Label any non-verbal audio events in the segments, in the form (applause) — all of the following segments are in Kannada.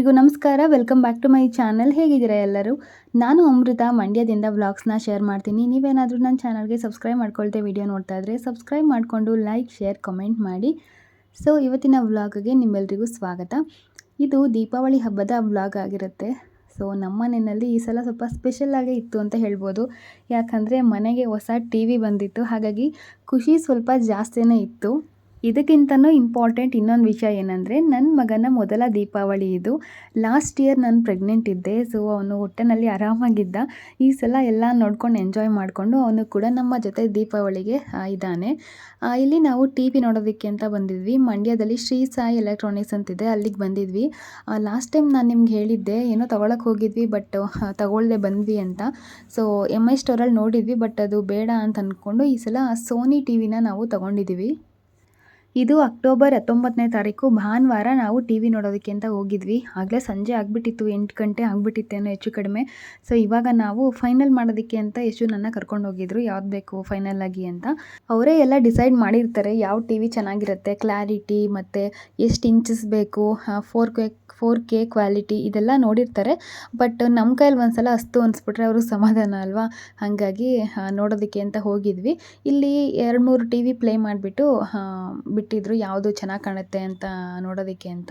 ಹಲೋ ಎಲ್ರಿಗೂ ನಮಸ್ಕಾರ. Welcome back to my channel ಹೇಗಿದ್ದೀರಾ ಎಲ್ಲರೂ? ನಾನು ಅಮೃತ. ಮಂಡ್ಯದಿಂದ ವ್ಲಾಗ್ಸ್ನ ಶೇರ್ ಮಾಡ್ತೀನಿ. ನೀವೇನಾದರೂ ನನ್ನ ಚಾನಲ್ಗೆ ಸಬ್ಸ್ಕ್ರೈಬ್ ಮಾಡ್ಕೊಳ್ತೇವೆ ವಿಡಿಯೋ ನೋಡ್ತಾ ಇದ್ರೆ ಸಬ್ಸ್ಕ್ರೈಬ್ ಮಾಡಿಕೊಂಡು ಲೈಕ್ ಶೇರ್ ಕಮೆಂಟ್ ಮಾಡಿ. ಸೊ ಇವತ್ತಿನ ವ್ಲಾಗ್ಗೆ ನಿಮ್ಮೆಲ್ರಿಗೂ ಸ್ವಾಗತ. ಇದು ದೀಪಾವಳಿ ಹಬ್ಬದ ವ್ಲಾಗ್ ಆಗಿರುತ್ತೆ. ಸೊ ನಮ್ಮ ಮನೆಯಲ್ಲಿ ಈ ಸಲ ಸ್ವಲ್ಪ ಸ್ಪೆಷಲ್ಲಾಗೇ ಇತ್ತು ಅಂತ ಹೇಳ್ಬೋದು. ಯಾಕಂದರೆ ಮನೆಗೆ ಹೊಸ ಟಿ ಬಂದಿತ್ತು. ಹಾಗಾಗಿ ಖುಷಿ ಸ್ವಲ್ಪ ಜಾಸ್ತಿನೇ ಇತ್ತು. ಇದಕ್ಕಿಂತನೂ ಇಂಪಾರ್ಟೆಂಟ್ ಇನ್ನೊಂದು ವಿಷಯ ಏನಂದರೆ ನನ್ನ ಮಗನ ಮೊದಲ ದೀಪಾವಳಿ ಇದು. ಲಾಸ್ಟ್ ಇಯರ್ ನಾನು ಪ್ರೆಗ್ನೆಂಟ್ ಇದ್ದೆ ಸೊ ಅವನು ಹೊಟ್ಟೆನಲ್ಲಿ ಆರಾಮಾಗಿದ್ದ. ಈ ಸಲ ಎಲ್ಲ ನೋಡ್ಕೊಂಡು ಎಂಜಾಯ್ ಮಾಡಿಕೊಂಡು ಅವನು ಕೂಡ ನಮ್ಮ ಜೊತೆ ದೀಪಾವಳಿಗೆ ಇದ್ದಾನೆ. ಇಲ್ಲಿ ನಾವು ಟಿ ವಿ ನೋಡೋದಕ್ಕೆ ಅಂತ ಬಂದಿದ್ವಿ. ಮಂಡ್ಯದಲ್ಲಿ ಶ್ರೀ ಸಾಯಿ ಎಲೆಕ್ಟ್ರಾನಿಕ್ಸ್ ಅಂತಿದೆ, ಅಲ್ಲಿಗೆ ಬಂದಿದ್ವಿ. ಲಾಸ್ಟ್ ಟೈಮ್ ನಾನು ನಿಮ್ಗೆ ಹೇಳಿದ್ದೆ, ಏನೋ ತೊಗೊಳಕ್ಕೆ ಹೋಗಿದ್ವಿ ಬಟ್ ತಗೊಳ್ಳದೆ ಬಂದ್ವಿ ಅಂತ. ಸೊ ಎಂ ಐ ಸ್ಟೋರಲ್ಲಿ ನೋಡಿದ್ವಿ ಬಟ್ ಅದು ಬೇಡ ಅಂತ ಅಂದ್ಕೊಂಡು ಈ ಸಲ ಸೋನಿ ಟಿ ವಿನ ನಾವು ತೊಗೊಂಡಿದ್ದೀವಿ ಇದು ಅಕ್ಟೋಬರ್ ಹತ್ತೊಂಬತ್ತನೇ ತಾರೀಕು. ಭಾನುವಾರ ನಾವು ಟಿ ವಿ ನೋಡೋದಕ್ಕೆ ಅಂತ ಹೋಗಿದ್ವಿ. ಆಗಲೇ ಸಂಜೆ ಆಗಿಬಿಟ್ಟಿತ್ತು, ಎಂಟು ಗಂಟೆ ಆಗಿಬಿಟ್ಟಿತ್ತೇನೋ ಹೆಚ್ಚು ಕಡಿಮೆ. ಸೊ ಇವಾಗ ನಾವು ಫೈನಲ್ ಮಾಡೋದಕ್ಕೆ ಅಂತ ಯಶು ನನ್ನ ಕರ್ಕೊಂಡು ಹೋಗಿದ್ರು. ಯಾವ್ದು ಬೇಕು ಫೈನಲ್ ಆಗಿ ಅಂತ. ಅವರೇ ಎಲ್ಲ ಡಿಸೈಡ್ ಮಾಡಿರ್ತಾರೆ, ಯಾವ ಟಿ ವಿ ಚೆನ್ನಾಗಿರುತ್ತೆ ಕ್ಲಾರಿಟಿ ಮತ್ತು ಎಷ್ಟು ಇಂಚಸ್ ಬೇಕು four K four K quality ಇದೆಲ್ಲ ನೋಡಿರ್ತಾರೆ. ಬಟ್ ನಮ್ಮ ಕೈಯಲ್ಲಿ ಒಂದ್ಸಲ ಅಸ್ತು ಅನಿಸ್ಬಿಟ್ರೆ ಅವ್ರಿಗೆ ಸಮಾಧಾನ ಅಲ್ವಾ? ಹಾಗಾಗಿ ನೋಡೋದಕ್ಕೆ ಅಂತ ಹೋಗಿದ್ವಿ. ಇಲ್ಲಿ ಎರಡು ಮೂರು ಟಿ ವಿ ಪ್ಲೇ ಮಾಡಿಬಿಟ್ಟು ಬಿಟ್ಟಿದ್ರು. ಯಾವುದು ಚೆನ್ನಾಗಿ ಕಾಣುತ್ತೆ ಅಂತ ನೋಡೋದಕ್ಕೆ ಅಂತ.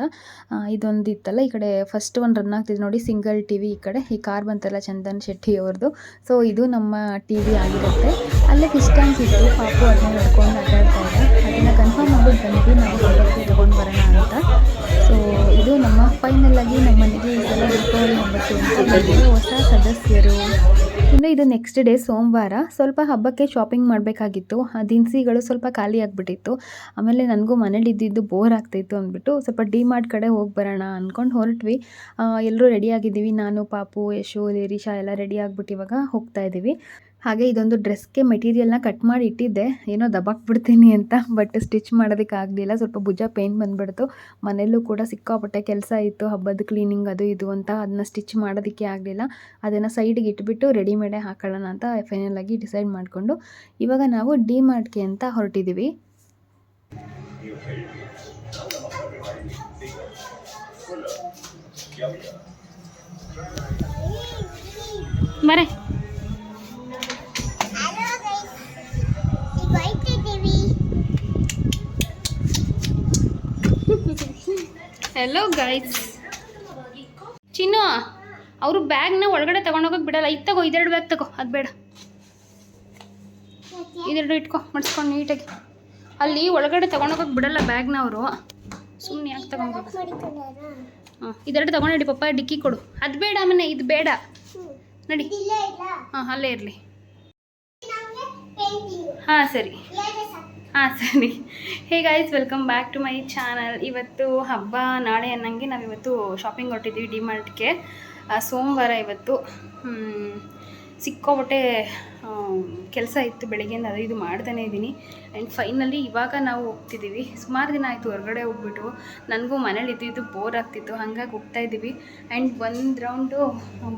ಇದೊಂದು ಇತ್ತಲ್ಲ ಈ ಕಡೆ ಫಸ್ಟ್ ಒಂದು ರನ್ ಆಗ್ತಿದೆ ನೋಡಿ. ಸಿಂಗಲ್ ಟಿ ವಿ ಈ ಕಡೆ. ಈ ಕಾರ್ ಬಂತಲ್ಲ ಚಂದನ್ ಶೆಟ್ಟಿ ಅವ್ರದ್ದು. ಸೊ ಇದು ನಮ್ಮ ಟಿ ವಿ ಆಗಿರುತ್ತೆ. ಅಲ್ಲೇ ಫಿಶ್ ಟ್ಯಾಂಕ್ ಇತ್ತು ಪಾಪು ಅದನ್ನ ನೋಡ್ಕೊಂಡು ಆಟಾಡ್ತಾ ಇದ್ದಾರೆ. ಅದನ್ನು ಕನ್ಫರ್ಮ್ ಆಗೋದು ಬಂದ್ವಿ. ನಾವು ತೊಗೊಂಡು ಬರೋಣ ಅಂತ. ಸೊ ಇದು ನಮ್ಮ ಫೈನಲ್ ಆಗಿ ನಮ್ಮ ಮನೆಗೆ ಇದೆಲ್ಲ ದೀಪಾವಳಿ ಹಬ್ಬಕ್ಕೆ ಹೊಸ ಸದಸ್ಯರು. ಇನ್ನು ಇದು ನೆಕ್ಸ್ಟ್ ಡೇ ಸೋಮವಾರ ಸ್ವಲ್ಪ ಹಬ್ಬಕ್ಕೆ ಶಾಪಿಂಗ್ ಮಾಡಬೇಕಾಗಿತ್ತು. ಆ ದಿನಸಿಗಳು ಸ್ವಲ್ಪ ಖಾಲಿ ಆಗಿಬಿಟ್ಟಿತ್ತು. ಆಮೇಲೆ ನನಗೂ ಮನೇಲಿ ಇದ್ದಿದ್ದು ಬೋರ್ ಆಗ್ತಾಯಿತ್ತು ಅಂದ್ಬಿಟ್ಟು ಸ್ವಲ್ಪ ಡಿ ಮಾರ್ಟ್ ಕಡೆ ಹೋಗಿ ಬರೋಣ ಅಂದ್ಕೊಂಡು ಹೊರಟ್ವಿ. ಎಲ್ಲರೂ ರೆಡಿ ಆಗಿದ್ದೀವಿ. ನಾನು, ಪಾಪು, ಯಶು ಲಿರಿಷಾ ಎಲ್ಲ ರೆಡಿ ಇವಾಗ ಹೋಗ್ತಾ ಇದ್ದೀವಿ. ಹಾಗೆ ಇದೊಂದು ಡ್ರೆಸ್ಗೆ ಮೆಟೀರಿಯಲ್ನ ಕಟ್ ಮಾಡಿ ಇಟ್ಟಿದ್ದೆ. ಏನೋ ದಬಾಕ್ಬಿಡ್ತೀನಿ ಅಂತ, ಬಟ್ ಸ್ಟಿಚ್ ಮಾಡೋದಕ್ಕೆ ಆಗಲಿಲ್ಲ. ಸ್ವಲ್ಪ ಭುಜ ಪೇನ್ ಬಂದ್ಬಿಡ್ತು. ಮನೆಯಲ್ಲೂ ಕೂಡ ಸಿಕ್ಕಾಪಟ್ಟೆ ಕೆಲಸ ಇತ್ತು. ಹಬ್ಬದ ಕ್ಲೀನಿಂಗ್ ಅದು ಇದು ಅಂತ ಅದನ್ನ ಸ್ಟಿಚ್ ಮಾಡೋದಕ್ಕೆ ಆಗಲಿಲ್ಲ. ಅದನ್ನು ಸೈಡಿಗೆ ಇಟ್ಬಿಟ್ಟು ರೆಡಿಮೇಡೇ ಹಾಕೊಳ್ಳೋಣ ಅಂತ ಫೈನಲ್ ಆಗಿ ಡಿಸೈಡ್ ಮಾಡಿಕೊಂಡು ಇವಾಗ ನಾವು ಡಿ ಮಾರ್ಟ್ಗೆ ಅಂತ ಹೊರಟಿದ್ದೀವಿ. ಮರೆ. ಹೆಲೋ ಗೈಸ್ ಚಿನ್ನು ಅವರು ಬ್ಯಾಗ್ನ ಒಳಗಡೆ ತಗೊಂಡೋಗಕ್ಕೆ ಬಿಡಲ್ಲ. ಇದು ತಗೋ ಇದೆರಡು ಬ್ಯಾಗ್ ತಗೋ. ಅದು ಬೇಡ. ಇದೆರಡು ಇಟ್ಕೊ ಮಡ್ಸ್ಕೊಂಡು ನೀಟಾಗಿ. ಅಲ್ಲಿ ಒಳಗಡೆ ತಗೊಂಡೋಗಕ್ಕೆ ಬಿಡಲ್ಲ ಬ್ಯಾಗ್ನ ಅವರು. ಸುಮ್ಮನೆ ಯಾಕೆ ತಗೊಂಡು ಹಾಂ ಇದೆರಡು ತಗೊಂಡಿಡಿ ಪಪ್ಪ ಡಿಕ್ಕಿ ಕೊಡು. ಅದು ಬೇಡ ಆಮೇಲೆ ಇದು ಬೇಡ. ನಡಿ. ಹಾಂ ಅಲ್ಲೇ ಇರಲಿ. ಹಾಂ ಸರಿ. ಹಾಂ, ಸರಿ. Hey guys welcome back to my channel ಇವತ್ತು ಹಬ್ಬ, ನಾಳೆ ಅನ್ನಂಗೆ ನಾವಿವತ್ತು ಶಾಪಿಂಗ್ ಹೊಟ್ಟಿದ್ದೀವಿ ಡಿ ಮಾರ್ಟ್ಗೆ ಸೋಮವಾರ ಇವತ್ತು ಸಿಕ್ಕೋಬಟ್ಟೆ ಕೆಲಸ ಇತ್ತು ಬೆಳಗ್ಗೆಯಿಂದ ಅದು ಇದು ಮಾಡ್ತಾನೆ ಇದ್ದೀನಿ. ಆ್ಯಂಡ್ ಫೈನಲಿ ಇವಾಗ ನಾವು ಹೋಗ್ತಿದ್ದೀವಿ. ಸುಮಾರು ದಿನ ಆಯಿತು ಹೊರಗಡೆ ಹೋಗ್ಬಿಟ್ಟು. ನನಗೂ ಮನೇಲಿ ಇದ್ದಿದ್ದು ಬೋರ್ ಆಗ್ತಿತ್ತು. ಹಾಗಾಗಿ ಹೋಗ್ತಾ ಇದ್ದೀವಿ. ಆ್ಯಂಡ್ ಒಂದು ರೌಂಡು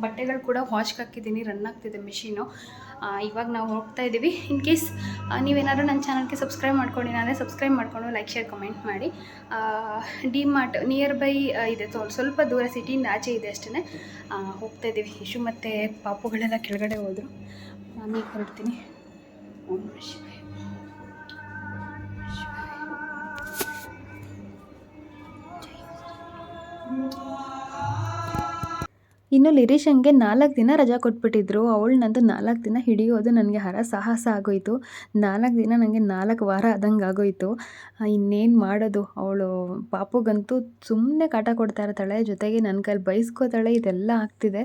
ಬಟ್ಟೆಗಳು ಕೂಡ ವಾಶ್ಗೆ ಹಾಕಿದ್ದೀನಿ. ರನ್ ಆಗ್ತಿದೆ ಮಿಷಿನು ಇವಾಗ ನಾವು ಹೋಗ್ತಾ ಇದ್ದೀವಿ ಇನ್ ಕೇಸ್ ನೀವೇನಾದ್ರೂ ನನ್ನ ಚಾನಲ್ಗೆ ಸಬ್ಸ್ಕ್ರೈಬ್ ಮಾಡ್ಕೊಂಡಿಲ್ಲ ಅಂದರೆ ಸಬ್ಸ್ಕ್ರೈಬ್ ಮಾಡಿಕೊಂಡು ಲೈಕ್ ಶೇರ್ ಕಮೆಂಟ್ ಮಾಡಿ. ಡಿ ಮಾರ್ಟ್ ನಿಯರ್ ಬೈ ಇದೆ. ಸ್ವಲ್ಪ ಸ್ವಲ್ಪ ದೂರ ಸಿಟಿಯಿಂದ ಆಚೆ ಇದೆ ಅಷ್ಟೇ ಹೋಗ್ತಾ ಇದ್ದೀವಿ ಇಶು ಮತ್ತು ಪಾಪುಗಳೆಲ್ಲ ಕೆಳಗಡೆ ಹೋದರು. ನಾನೀಗ ಹೊರಡ್ತೀನಿ. Thank. ಇನ್ನು ಲಿರೀಶಂಗೆ ನಾಲ್ಕು ದಿನ ರಜಾ ಕೊಟ್ಬಿಟ್ಟಿದ್ರು. ನಂದು ನಾಲ್ಕು ದಿನ ಹಿಡಿಯೋದು ನನಗೆ ಹರ ಸಾಹಸ ಆಗೋಯಿತು. ನಾಲ್ಕು ದಿನ ನನಗೆ ನಾಲ್ಕು ವಾರ ಆದಂಗೆ ಆಗೋಯಿತು. ಇನ್ನೇನು ಮಾಡೋದು? ಅವಳು ಪಾಪುಗಂತೂ ಸುಮ್ಮನೆ ಕಾಟ ಕೊಡ್ತಾ ಇರ್ತಾಳೆ, ಜೊತೆಗೆ ನನ್ನ ಕೈಲಿ ಬೈಸ್ಕೋತಾಳೆ, ಇದೆಲ್ಲ ಆಗ್ತಿದೆ.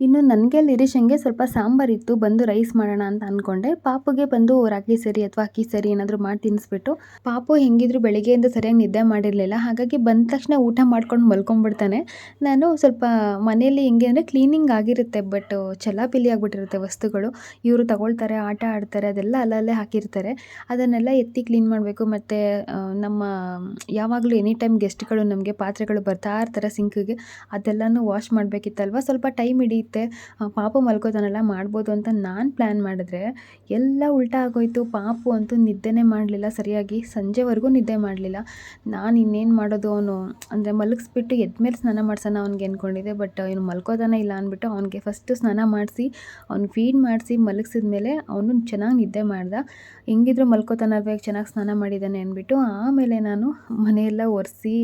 ಇನ್ನು ನನಗೆ ಲಿರೀಶಂಗೆ ಸ್ವಲ್ಪ ಸಾಂಬಾರಿತ್ತು ಬಂದು ರೈಸ್ ಮಾಡೋಣ ಅಂತ ಅಂದ್ಕೊಂಡೆ ಪಾಪುಗೆ ಬಂದು ರಾಗಿ ಸರಿ ಅಥವಾ ಅಕ್ಕಿ ಸರಿ ಏನಾದರೂ ಮಾಡಿ ತಿನ್ನಿಸ್ಬಿಟ್ಟು ಪಾಪು ಹೆಂಗಿದ್ರು ಬೆಳಿಗ್ಗೆಯಿಂದ ಸರಿಯಾಗಿ ನಿದ್ದೆ ಮಾಡಿರಲಿಲ್ಲ. ಹಾಗಾಗಿ ಬಂದ ತಕ್ಷಣ ಊಟ ಮಾಡ್ಕೊಂಡು ಮಲ್ಕೊಂಡ್ಬಿಡ್ತಾನೆ ನಾನು ಸ್ವಲ್ಪ ಮನೆಯಲ್ಲಿ ಹೆಂಗೆ ಅಂದರೆ ಕ್ಲೀನಿಂಗ್ ಆಗಿರುತ್ತೆ ಬಟ್ ಚಲಾಪಿಲಿ ಆಗಿಬಿಟ್ಟಿರುತ್ತೆ ವಸ್ತುಗಳು. ಇವರು ತಗೊಳ್ತಾರೆ, ಆಟ ಆಡ್ತಾರೆ, ಅದೆಲ್ಲ ಅಲ್ಲಲ್ಲೇ ಹಾಕಿರ್ತಾರೆ. ಅದನ್ನೆಲ್ಲ ಎತ್ತಿ ಕ್ಲೀನ್ ಮಾಡಬೇಕು. ಮತ್ತು ನಮ್ಮ ಯಾವಾಗಲೂ ಎನಿ ಟೈಮ್ ಗೆಸ್ಟ್ಗಳು ನಮಗೆ ಪಾತ್ರೆಗಳು ಬರ್ತಾ ಇರ್ತಾರೆ ಸಿಂಕಿಗೆ ಅದೆಲ್ಲನೂ ವಾಶ್ ಮಾಡಬೇಕಿತ್ತಲ್ವ? ಸ್ವಲ್ಪ ಟೈಮ್ ಹಿಡಿಯುತ್ತೆ ಆ, ಪಾಪು ಮಲ್ಕೋತಾನಲ್ಲ ಮಾಡ್ಬೋದು ಅಂತ ನಾನು ಪ್ಲ್ಯಾನ್ ಮಾಡಿದ್ರೆ ಎಲ್ಲ ಉಲ್ಟಾ ಆಗೋಯ್ತು. ಪಾಪು ಅಂತೂ ನಿದ್ದೆನೇ ಮಾಡಲಿಲ್ಲ ಸರಿಯಾಗಿ ಸಂಜೆವರೆಗೂ ನಿದ್ದೆ ಮಾಡಲಿಲ್ಲ. ನಾನು ಇನ್ನೇನು ಮಾಡೋದು ಅವನು ಅಂದರೆ ಮಲಗಿಸ್ಬಿಟ್ಟು ಎದ್ಮೇಲೆ ಸ್ನಾನ ಮಾಡ್ಸೋಣ ಅವ್ನಿಗೆ ಅಂದ್ಕೊಂಡಿದ್ದೆ ಬಟ್ ಇವನು ಮಲ್ಕೋತಾನೆ ಇಲ್ಲ ಅಂದ್ಬಿಟ್ಟು ಅವ್ನಿಗೆ ಫಸ್ಟು ಸ್ನಾನ ಮಾಡಿಸಿ ಅವ್ನು ಫೀಡ್ ಮಾಡಿಸಿ ಮಲಗಿಸಿದ ಮೇಲೆ ಅವನು ಚೆನ್ನಾಗಿ ನಿದ್ದೆ ಮಾಡ್ದ. ಹೆಂಗಿದ್ರು ಮಲ್ಕೋತಾನಲ್ವೇ ಚೆನ್ನಾಗಿ ಸ್ನಾನ ಮಾಡಿದ್ದಾನೆ ಅಂದ್ಬಿಟ್ಟು ಆಮೇಲೆ ನಾನು ಮನೆಯೆಲ್ಲ ಒರೆಸಿ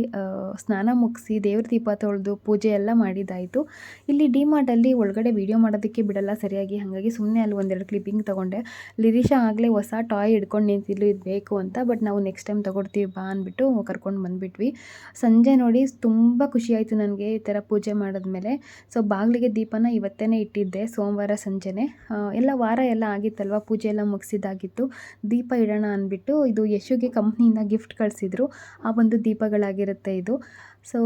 ಸ್ನಾನ ಮುಗಿಸಿ ದೇವ್ರ ದೀಪ ತೊಳೆದು ಪೂಜೆ ಎಲ್ಲ ಮಾಡಿದ್ದಾಯಿತು. ಇಲ್ಲಿ ಡಿ ಒಳಗಡೆ ವೀಡಿಯೋ ಮಾಡೋದಕ್ಕೆ ಬಿಡಲ್ಲ ಸರಿಯಾಗಿ. ಹಾಗಾಗಿ ಸುಮ್ಮನೆ ಅಲ್ಲಿ ಒಂದೆರಡು ಕ್ಲಿಪ್ಪಿಂಗ್ ತೊಗೊಂಡೆ. ಲಿರಿಶಾ ಆಗಲೇ ಹೊಸ ಟಾಯ್ ಹಿಡ್ಕೊಂಡು ನಿಂತಿದ್ಲು, ಇದು ಬೇಕು ಅಂತ. ಬಟ್ ನಾವು ನೆಕ್ಸ್ಟ್ ಟೈಮ್ ತೊಗೊಡ್ತೀವಿ, ಬಾ ಅಂದ್ಬಿಟ್ಟು ಕರ್ಕೊಂಡು ಬಂದುಬಿಟ್ವಿ. ಸಂಜೆ ನೋಡಿ ತುಂಬ ಖುಷಿಯಾಯಿತು ನನಗೆ ಈ ಥರ ಪೂಜೆ ಮಾಡಿದ್ಮೇಲೆ. ಸೊ ಬಾಗಿಲಿಗೆ ದೀಪನ ಇವತ್ತೇ ಇಟ್ಟಿದ್ದೆ, ಸೋಮವಾರ ಸಂಜೆನೆ. ಎಲ್ಲ ವಾರ ಎಲ್ಲ ಆಗಿತ್ತಲ್ವ, ಪೂಜೆ ಎಲ್ಲ ಮುಗಿಸಿದ್ದಾಗಿತ್ತು. ದೀಪ ಇಡೋಣ ಅಂದ್ಬಿಟ್ಟು ಇದು ಯಶುಗೆ ಕಂಪ್ನಿಯಿಂದ ಗಿಫ್ಟ್ ಕಳಿಸಿದ್ರು. ಆ ಒಂದು ದೀಪಗಳಾಗಿರುತ್ತೆ ಇದು. ಸೊ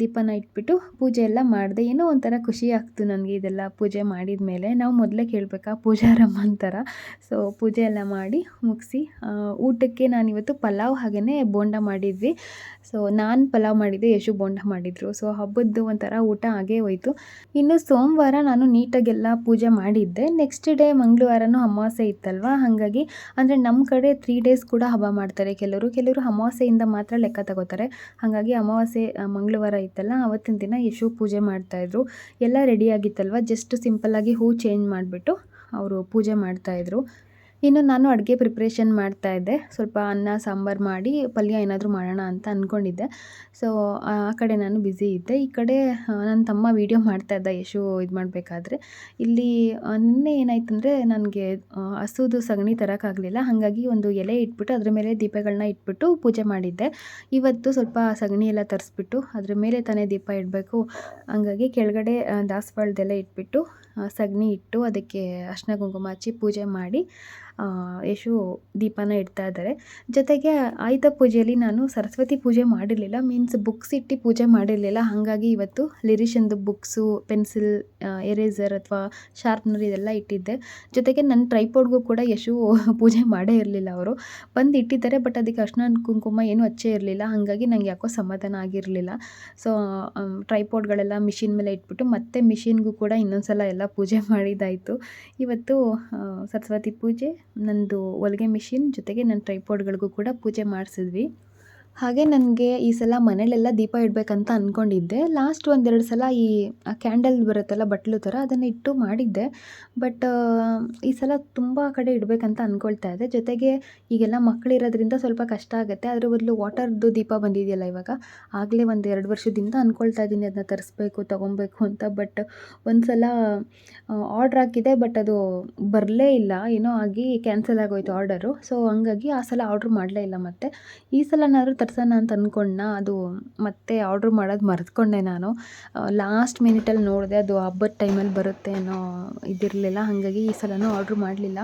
ದೀಪನ ಇಟ್ಬಿಟ್ಟು ಪೂಜೆ ಎಲ್ಲ ಮಾಡಿದೆ. ಏನೋ ಒಂಥರ ಖುಷಿ ಆಗ್ತು ನನಗೆ ಇದೆಲ್ಲ ಪೂಜೆ ಮಾಡಿದ ಮೇಲೆ ನಾವು ಮೊದಲೇ ಕೇಳಬೇಕಾ ಪೂಜಾರಮ್ಮ ಅಂತಾರ. ಸೊ ಪೂಜೆ ಎಲ್ಲ ಮಾಡಿ ಮುಗಿಸಿ ಊಟಕ್ಕೆ ನಾನಿವತ್ತು ಪಲಾವ್ ಹಾಗೆಯೇ ಬೋಂಡ ಮಾಡಿದ್ವಿ. ಸೊ ನಾನು ಪಲಾವ್ ಮಾಡಿದ್ದೆ, ಯಶು ಬೋಂಡ ಮಾಡಿದರು. ಸೊ ಹಬ್ಬದ್ದು ಒಂಥರ ಊಟ ಹಾಗೇ ಹೋಯಿತು. ಇನ್ನು ಸೋಮವಾರ ನಾನು ನೀಟಾಗೆಲ್ಲ ಪೂಜೆ ಮಾಡಿದ್ದೆ. ನೆಕ್ಸ್ಟ್ ಡೇ ಮಂಗಳವಾರನೂ ಅಮಾವಾಸ್ಯೆ ಇತ್ತಲ್ವ? ಹಾಗಾಗಿ, ಅಂದರೆ ನಮ್ಮ ಕಡೆ ತ್ರೀ ಡೇಸ್ ಕೂಡ ಹಬ್ಬ ಮಾಡ್ತಾರೆ. ಕೆಲವರು ಕೆಲವರು ಅಮಾವಾಸ್ಯೆಯಿಂದ ಮಾತ್ರ ಲೆಕ್ಕ ತಗೋತಾರೆ. ಹಾಗಾಗಿ ಅಮಾವಾಸ್ಯೆ ಮಂಗಳವಾರ ಇತ್ತಲ್ಲ ಆವತ್ತಿನ ದಿನ ಯಶು ಪೂಜೆ ಮಾಡ್ತಾಯಿದ್ರು ಎಲ್ಲ ರೆಡಿ ಆಗಿತ್ತಲ್ವ? ಜಸ್ಟ್ ಸಿಂಪಲ್ಲಾಗಿ ಹೂ ಚೇಂಜ್ ಮಾಡಿಬಿಟ್ಟು ಅವರು ಪೂಜೆ ಮಾಡ್ತಾಯಿದ್ರು ಇನ್ನು ನಾನು ಅಡುಗೆ ಪ್ರಿಪ್ರೇಷನ್ ಮಾಡ್ತಾಯಿದ್ದೆ ಸ್ವಲ್ಪ ಅನ್ನ, ಸಾಂಬಾರು ಮಾಡಿ ಪಲ್ಯ ಏನಾದರೂ ಮಾಡೋಣ ಅಂತ ಅಂದ್ಕೊಂಡಿದ್ದೆ ಸೊ ಆ ಕಡೆ ನಾನು ಬ್ಯುಸಿ ಇದ್ದೆ. ಈ ಕಡೆ ನನ್ನ ತಮ್ಮ ವೀಡಿಯೋ ಮಾಡ್ತಾಯಿದ್ದ ಯಶು ಇದು ಮಾಡಬೇಕಾದ್ರೆ. ಇಲ್ಲಿ ನಿನ್ನೆ ಏನಾಯ್ತು ಅಂದರೆ ನನಗೆ ಹಸುದು ಸಗಣಿ ತರೋಕ್ಕಾಗಲಿಲ್ಲ ಹಾಗಾಗಿ ಒಂದು ಎಲೆ ಇಟ್ಬಿಟ್ಟು ಅದ್ರ ಮೇಲೆ ದೀಪಗಳನ್ನ ಇಟ್ಬಿಟ್ಟು ಪೂಜೆ ಮಾಡಿದ್ದೆ. ಇವತ್ತು ಸ್ವಲ್ಪ ಸಗಣಿ ಎಲ್ಲ ತರಿಸ್ಬಿಟ್ಟು ಅದ್ರ ಮೇಲೆ ತಾನೇ ದೀಪ ಇಡಬೇಕು. ಹಂಗಾಗಿ ಕೆಳಗಡೆ ದಾಸವಾಳದೆಲ್ಲ ದಾಸವಾಳದೆಲೆ ಇಟ್ಬಿಟ್ಟು ಸಗಣಿ ಇಟ್ಟು ಅದಕ್ಕೆ ಅರ್ಶಿನ ಕುಂಕುಮ ಹಚ್ಚಿ ಪೂಜೆ ಮಾಡಿ ಯಶು ದೀಪನ ಇಡ್ತಾ ಇದ್ದಾರೆ. ಜೊತೆಗೆ ಆಯುಧ ಪೂಜೆಯಲ್ಲಿ ನಾನು ಸರಸ್ವತಿ ಪೂಜೆ ಮಾಡಿರಲಿಲ್ಲ. ಮೀನ್ಸ್ ಬುಕ್ಸ್ ಇಟ್ಟು ಪೂಜೆ ಮಾಡಿರಲಿಲ್ಲ. ಹಾಗಾಗಿ ಇವತ್ತು ಲಿರಿಷನ್ದು ಬುಕ್ಸು ಪೆನ್ಸಿಲ್ ಎರೇಸರ್ ಅಥವಾ ಶಾರ್ಪ್ನರ್ ಇದೆಲ್ಲ ಇಟ್ಟಿದ್ದೆ. ಜೊತೆಗೆ ನನ್ನ ಟ್ರೈಪೋಡ್ಗೂ ಕೂಡ ಯಶು (laughs) ಪೂಜೆ ಮಾಡೇ ಇರಲಿಲ್ಲ ಅವರು. ಬಂದು ಇಟ್ಟಿದ್ದಾರೆ ಬಟ್ ಅದಕ್ಕೆ ಅರ್ಶಿನ ಕುಂಕುಮ ಏನೂ ಹಚ್ಚೇ ಇರಲಿಲ್ಲ. ಹಾಗಾಗಿ ನಂಗೆ ಯಾಕೋ ಸಮಾಧಾನ ಆಗಿರಲಿಲ್ಲ. ಸೊ ಟ್ರೈಪೋಡ್ಗಳೆಲ್ಲ ಮಿಷಿನ್ ಮೇಲೆ ಇಟ್ಬಿಟ್ಟು ಮತ್ತೆ ಮಿಷಿನ್ಗೂ ಕೂಡ ಇನ್ನೊಂದು ಸಲ ಎಲ್ಲ ಪೂಜೆ (laughs) ಮಾಡಿದ್ದಾಯಿತು. ಇವತ್ತು ಸರಸ್ವತಿ ಪೂಜೆ ನಂದು ಹೊಲಿಗೆ ಮಿಷಿನ್ ಜೊತೆಗೆ ನನ್ನ ಟ್ರೈಪೋಡ್ಗಳಿಗೂ ಕೂಡ ಪೂಜೆ ಮಾಡಿಸಿದ್ವಿ. ಹಾಗೆ ನನಗೆ ಈ ಸಲ ಮನೇಲೆಲ್ಲ ದೀಪ ಇಡಬೇಕಂತ ಅಂದ್ಕೊಂಡಿದ್ದೆ ಲಾಸ್ಟ್ ಒಂದೆರಡು ಸಲ ಈ ಕ್ಯಾಂಡಲ್ ಬರುತ್ತಲ್ಲ ಬಟ್ಲು ಥರ ಅದನ್ನು ಇಟ್ಟು ಮಾಡಿದ್ದೆ. ಬಟ್ ಈ ಸಲ ತುಂಬ ಕಡೆ ಇಡಬೇಕಂತ ಅಂದ್ಕೊಳ್ತಾ ಇದೆ. ಜೊತೆಗೆ ಈಗೆಲ್ಲ ಮಕ್ಕಳಿರೋದ್ರಿಂದ ಸ್ವಲ್ಪ ಕಷ್ಟ ಆಗುತ್ತೆ. ಅದ್ರ ಬದಲು ವಾಟರ್ದು ದೀಪ ಬಂದಿದೆಯಲ್ಲ ಇವಾಗ. ಆಗಲೇ ಒಂದು ಎರಡು ವರ್ಷದಿಂದ ಅಂದ್ಕೊಳ್ತಾ ಇದ್ದೀನಿ ಅದನ್ನ ತರಿಸ್ಬೇಕು, ತೊಗೊಬೇಕು ಅಂತ. ಬಟ್ ಒಂದು ಸಲ ಆರ್ಡ್ರ್ ಹಾಕಿದೆ. ಬಟ್ ಅದು ಬರಲೇ ಇಲ್ಲ. ಏನೋ ಆಗಿ ಕ್ಯಾನ್ಸಲ್ ಆಗೋಯ್ತು ಆರ್ಡರು ಸೊ ಹಂಗಾಗಿ ಆ ಸಲ ಆರ್ಡ್ರ್ ಮಾಡಲೇ ಇಲ್ಲ ಮತ್ತೆ. ಈ ಸಲನಾದ್ರೂ ತರ್ಸೋಣ ಅಂತ ಅಂದ್ಕೊಂಡ್ನ ಅದು ಮತ್ತೆ ಆರ್ಡ್ರ್ ಮಾಡೋದು ಮರೆತ್ಕೊಂಡೆ ನಾನು. ಲಾಸ್ಟ್ ಮಿನಿಟಲ್ಲಿ ನೋಡಿದೆ ಅದು ಹಬ್ಬದ ಟೈಮಲ್ಲಿ ಬರುತ್ತೆ ಅನ್ನೋ ಇದಿರಲಿಲ್ಲ, ಹಾಗಾಗಿ ಈ ಸಲನೂ ಆರ್ಡ್ರ್ ಮಾಡಲಿಲ್ಲ.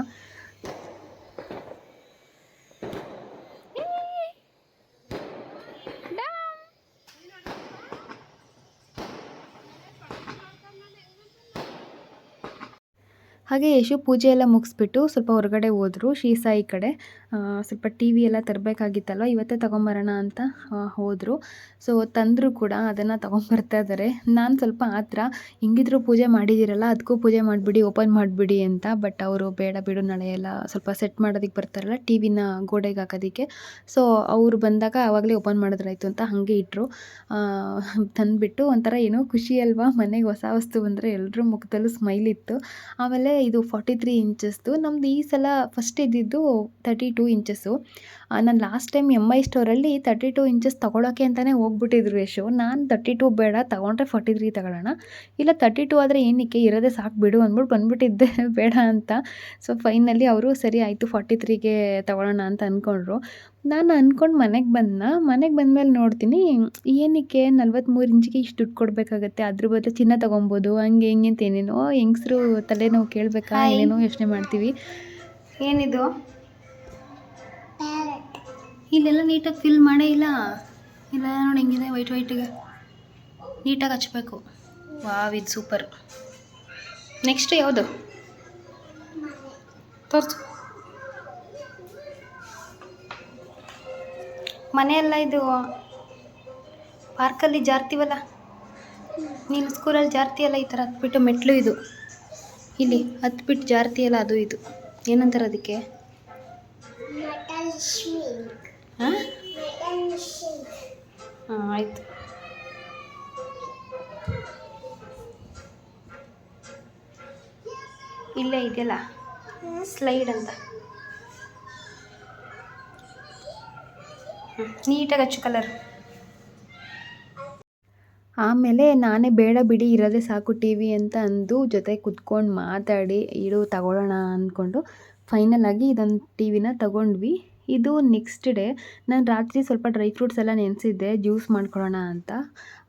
ಹಾಗೆ ಯಶು ಪೂಜೆ ಎಲ್ಲ ಮುಗಿಸ್ಬಿಟ್ಟು ಸ್ವಲ್ಪ ಹೊರಗಡೆ ಹೋದರು ಶ್ರೀಸಾಯಿ ಕಡೆ. ಆ, ಸ್ವಲ್ಪ ಟಿ ವಿ ಎಲ್ಲ ತರಬೇಕಾಗಿತ್ತಲ್ವ? ಇವತ್ತೇ ತೊಗೊಂಬರೋಣ ಅಂತ ಆ, ಹೋದರು. ಸೊ ತಂದರು ಕೂಡ ಅದನ್ನು ತೊಗೊಂಬರ್ತಾ ಇದ್ದಾರೆ ನಾನು ಸ್ವಲ್ಪ ಆತ್ರ ಹಿಂಗಿದ್ರು ಪೂಜೆ ಮಾಡಿದ್ದೀರಲ್ಲ ಅದಕ್ಕೂ ಪೂಜೆ ಮಾಡಿಬಿಡಿ ಓಪನ್ ಮಾಡಿಬಿಡಿ ಅಂತ. ಬಟ್ ಅವರು ಬೇಡ ಬಿಡು ನಾಳೆ ಎಲ್ಲ ಸ್ವಲ್ಪ ಸೆಟ್ ಮಾಡೋದಕ್ಕೆ ಬರ್ತಾರಲ್ಲ ಟಿ ವಿನ ಗೋಡೆಗೆ ಹಾಕೋದಕ್ಕೆ. ಸೊ ಅವರು ಬಂದಾಗ ಆವಾಗಲೇ ಓಪನ್ ಮಾಡಿದ್ರಾಯ್ತು ಅಂತ ಹಾಗೆ ಇಟ್ಟರು ತಂದುಬಿಟ್ಟು ಒಂಥರ ಏನೋ ಖುಷಿ ಅಲ್ವಾ? ಮನೆಗೆ ಹೊಸ ವಸ್ತು ಬಂದರೆ ಎಲ್ಲರೂ ಮುಖದಲ್ಲೂ ಸ್ಮೈಲ್ ಇತ್ತು. ಆಮೇಲೆ ಇದು ಫಾರ್ಟಿ ತ್ರೀ ಇಂಚಸ್ದು ನಮ್ಮದು ಈ ಸಲ ಫಸ್ಟ್ ಇದ್ದಿದ್ದು ತರ್ಟಿ ಟೂ ಇಂಚಸ್ಸು ನಾನು ಲಾಸ್ಟ್ ಟೈಮ್ ಎಂ ಐ ಸ್ಟೋರಲ್ಲಿ ತರ್ಟಿ ಟೂ ಇಂಚಸ್ ತೊಗೊಳೋಕೆ ಅಂತಲೇ ಹೋಗ್ಬಿಟ್ಟಿದ್ರು ಯಶು ನಾನು ತರ್ಟಿ ಟೂ ಬೇಡ, ತೊಗೊಂಡ್ರೆ ಫಾರ್ಟಿ ತ್ರೀ ತಗೊಳ್ಳೋಣ. ಇಲ್ಲ ತರ್ಟಿ ಟೂ ಆದರೆ ಏನಕ್ಕೆ, ಇರೋದೇ ಸಾಕು ಬಿಡು ಅಂದ್ಬಿಟ್ಟು ಬಂದ್ಬಿಟ್ಟಿದ್ದೆ. (laughs) ಬೇಡ ಅಂತ. ಸೊ ಫೈನಲಿ ಅವರು ಸರಿ ಆಯಿತು ಫಾರ್ಟಿ ತ್ರೀಗೆ ತೊಗೊಳ್ಳೋಣ ಅಂತ ಅಂದ್ಕೊಂಡ್ರು ನಾನು ಅಂದ್ಕೊಂಡು ಮನೆಗೆ ಬಂದ ಮನೆಗೆ ಬಂದಮೇಲೆ ನೋಡ್ತೀನಿ ಏನಕ್ಕೆ ನಲ್ವತ್ತ್ಮೂರು ಇಂಚಿಗೆ ಇಷ್ಟು ದುಡ್ಡು ಕೊಡಬೇಕಾಗತ್ತೆ ಅದ್ರ ಬದಲು ಚಿನ್ನ ತೊಗೊಬೋದು ಹಂಗೆ ಹಿಂಗೆ ಅಂತ ಏನೇನೋ ಹೆಂಗಸ್ರು ತಲೆನೋವು ಕೇಳಬೇಕಾ. ಏನೇನೋ ಯೋಚನೆ ಮಾಡ್ತೀವಿ. ಏನಿದು? ಇಲ್ಲೆಲ್ಲ ನೀಟಾಗಿ ಫಿಲ್ ಮಾಡೇ ಇಲ್ಲ. ಇಲ್ಲ ನೋಡಿ ಹೆಂಗಿದೆ ವೈಟ್ ವೈಟಿಗೆ ನೀಟಾಗಿ ಹಚ್ಬೇಕು. ವಾವ್ ಇದು ಸೂಪರ್ ನೆಕ್ಸ್ಟ್ ಯಾವುದು? ತೋರಿಸು. ಮನೆಯೆಲ್ಲ ಇದು ಪಾರ್ಕಲ್ಲಿ ಜಾರ್ತೀವಲ್ಲ? ನೀನು ಸ್ಕೂಲಲ್ಲಿ ಜಾರ್ತಿಯಲ್ಲ ಈ ಥರ ಹತ್ಬಿಟ್ಟು ಮೆಟ್ಲು ಇದು. ಇಲ್ಲಿ ಹತ್ಬಿಟ್ಟು ಜಾರ್ತಿಯಲ್ಲ ಅದು ಇದು. ಏನಂತಾರೆ ಅದಕ್ಕೆ? ಹಾಂ ಆಯಿತು. ಇಲ್ಲೇ ಇದೆಯಲ್ಲ? ಸ್ಲೈಡ್ ಅಂತ. ನೀಟಾಗಿ ಹಚ್ಚು ಕಲರ್ ಆಮೇಲೆ ನಾನೇ ಬೇಡ ಬಿಡಿ, ಇರೋದೇ ಸಾಕು ಟಿ ವಿ ಅಂತ ಅಂದು ಜೊತೆ ಕುತ್ಕೊಂಡು ಮಾತಾಡಿ, ಇಡು ತಗೊಳ್ಳೋಣ ಅಂದ್ಕೊಂಡು ಫೈನಲ್ ಆಗಿ ಇದೊಂದು ಟಿ ವಿನ ತಗೊಂಡ್ವಿ. ಇದು ನೆಕ್ಸ್ಟ್ ಡೇ ನಾನು ರಾತ್ರಿ ಸ್ವಲ್ಪ ಡ್ರೈ ಫ್ರೂಟ್ಸ್ ಎಲ್ಲ ನೆನೆಸಿದ್ದೆ ಜ್ಯೂಸ್ ಮಾಡ್ಕೊಳ್ಳೋಣ ಅಂತ.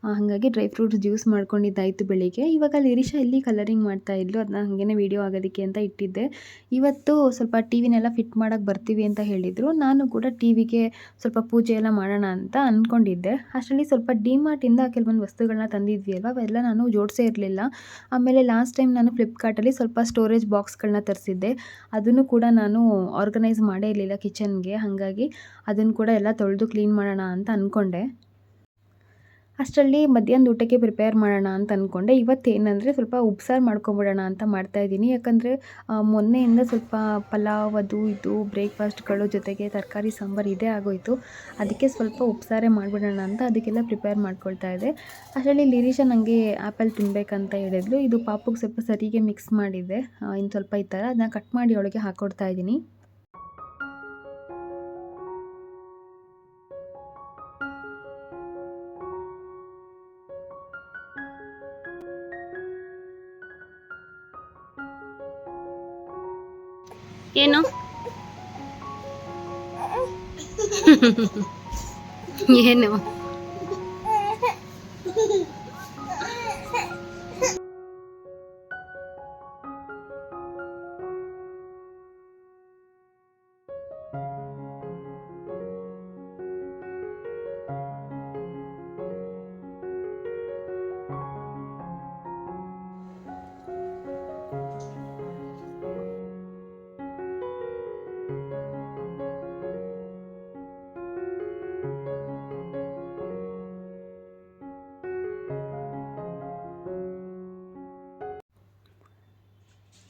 ಹಾಗಾಗಿ ಡ್ರೈ ಫ್ರೂಟ್ಸ್ ಜ್ಯೂಸ್ ಮಾಡ್ಕೊಂಡಿದ್ದಾಯಿತು ಬೆಳಿಗ್ಗೆ. ಇವಾಗ ಲಿರಿಷಾ ಇಲ್ಲಿ ಕಲರಿಂಗ್ ಮಾಡ್ತಾ ಇದ್ಲು. ಅದನ್ನ ಹಾಗೇನೆ ವೀಡಿಯೋ ಆಗೋದಕ್ಕೆ ಅಂತ ಇಟ್ಟಿದ್ದೆ. ಇವತ್ತು ಸ್ವಲ್ಪ ಟಿ ವಿನೆಲ್ಲ ಫಿಟ್ ಮಾಡೋಕ್ಕೆ ಬರ್ತೀವಿ ಅಂತ ಹೇಳಿದರು. ನಾನು ಕೂಡ ಟಿ ವಿಗೆ ಸ್ವಲ್ಪ ಪೂಜೆ ಎಲ್ಲ ಮಾಡೋಣ ಅಂತ ಅಂದ್ಕೊಂಡಿದ್ದೆ ಅಷ್ಟರಲ್ಲಿ ಸ್ವಲ್ಪ ಡಿಮಾರ್ಟಿಂದ ಕೆಲವೊಂದು ವಸ್ತುಗಳನ್ನ ತಂದಿದ್ವಿ ಅಲ್ವಾ ಅವೆಲ್ಲ ನಾನು ಜೋಡಿಸೇ ಇರಲಿಲ್ಲ. ಆಮೇಲೆ ಲಾಸ್ಟ್ ಟೈಮ್ ನಾನು ಫ್ಲಿಪ್ಕಾರ್ಟಲ್ಲಿ ಸ್ವಲ್ಪ ಸ್ಟೋರೇಜ್ ಬಾಕ್ಸ್ಗಳನ್ನ ತರಿಸಿದ್ದೆ. ಅದನ್ನು ಕೂಡ ನಾನು ಆರ್ಗನೈಸ್ ಮಾಡೇ ಇರಲಿಲ್ಲ ಕಿಚನ್ಗೆ ಹಾಗಾಗಿ ಅದನ್ನು ಕೂಡ ಎಲ್ಲ ತೊಳೆದು ಕ್ಲೀನ್ ಮಾಡೋಣ ಅಂತ ಅಂದ್ಕೊಂಡೆ ಅಷ್ಟರಲ್ಲಿ ಮಧ್ಯಾಹ್ನದ ಊಟಕ್ಕೆ ಪ್ರಿಪೇರ್ ಮಾಡೋಣ ಅಂತ ಅಂದ್ಕೊಂಡೆ ಇವತ್ತೇನಂದರೆ ಸ್ವಲ್ಪ ಉಪ್ಸಾರು ಮಾಡ್ಕೊಂಬಿಡೋಣ ಅಂತ ಮಾಡ್ತಾಯಿದ್ದೀನಿ ಯಾಕಂದರೆ ಮೊನ್ನೆಯಿಂದ ಸ್ವಲ್ಪ ಪಲಾವ್ ಅದು ಇದು ಬ್ರೇಕ್ಫಾಸ್ಟ್ಗಳು ಜೊತೆಗೆ ತರಕಾರಿ ಸಾಂಬಾರು ಇದೇ ಆಗೋಯಿತು. ಅದಕ್ಕೆ ಸ್ವಲ್ಪ ಉಪ್ಸಾರೇ ಮಾಡಿಬಿಡೋಣ ಅಂತ ಅದಕ್ಕೆಲ್ಲ ಪ್ರಿಪೇರ್ ಮಾಡ್ಕೊಳ್ತಾ ಇದ್ದೆ. ಅಷ್ಟರಲ್ಲಿ ಲಿರೀಶ ನನಗೆ ಆ್ಯಪಲ್ ತಿನ್ನಬೇಕಂತ ಹೇಳಿದ್ಲು. ಇದು ಪಾಪುಗೆ ಸ್ವಲ್ಪ ಸರಿಗೆ ಮಿಕ್ಸ್ ಮಾಡಿದ್ದೆ. ಇನ್ನು ಸ್ವಲ್ಪ ಈ ಥರ ಅದನ್ನ ಕಟ್ ಮಾಡಿ ಅವಳಿಗೆ ಹಾಕ್ಕೊಡ್ತಾ ಇದ್ದೀನಿ. ಏನು ಏನು (laughs) (laughs)